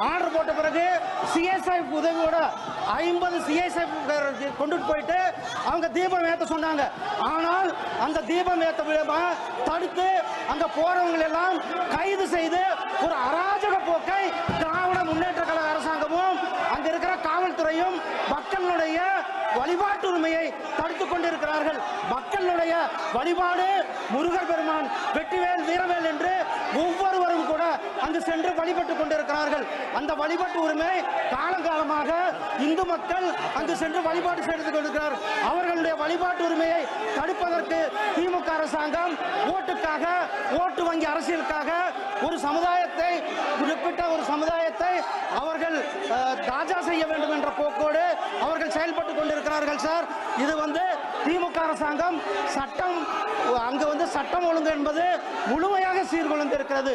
Order போட்ட பிறகு CSI உதவியோட ஐம்பது சிஎஸ்ஐ கொண்டுட்டு போயிட்டு அவங்க தீபம் ஏற்ற சொன்னாங்க. ஆனால் அந்த தீபம் ஏற்ற விழாம தடுத்து அங்க போறவங்களை எல்லாம் கைது செய்து ஒரு அராஜக போக்கை திராவிட முன்னேற்ற கழக அரசாங்கமும் அங்க இருக்கிற காவல்துறையும் மக்களுடைய வழிபாட்டு உரிமையை தடுத்துக் கொண்டிருக்கிறார்கள். மக்களுடைய வழிபாடு முருகர் பெருமான் வெற்றி வந்து அங்கு சென்று வழிபட்டுக் கொண்டிருக்கிறார்கள். அந்த வழிபாட்டு உரிமை காலங்காலமாக இந்து மக்கள் அங்கு சென்று வழிபாடு செய்து கொண்டிருக்கிறார். அவர்களுடைய வழிபாட்டு உரிமையை தடுப்பதற்கு திமுக அரசாங்கம் ஓட்டுக்காக ஓட்டு வங்கி அரசியலுக்காக ஒரு சமுதாயத்தை குறிப்பிட்ட ஒரு சமுதாயத்தை அவர்கள் தாஜா செய்ய வேண்டும் என்ற போக்கோடு அவர்கள் செயல்பட்டு கொண்டிருக்கிறார்கள் சார். இது வந்து திமுக அரசாங்கம் சட்டம் அங்கு வந்து சட்டம் ஒழுங்கு என்பது முழுமையாக சீர்குலைந்திருக்கிறது.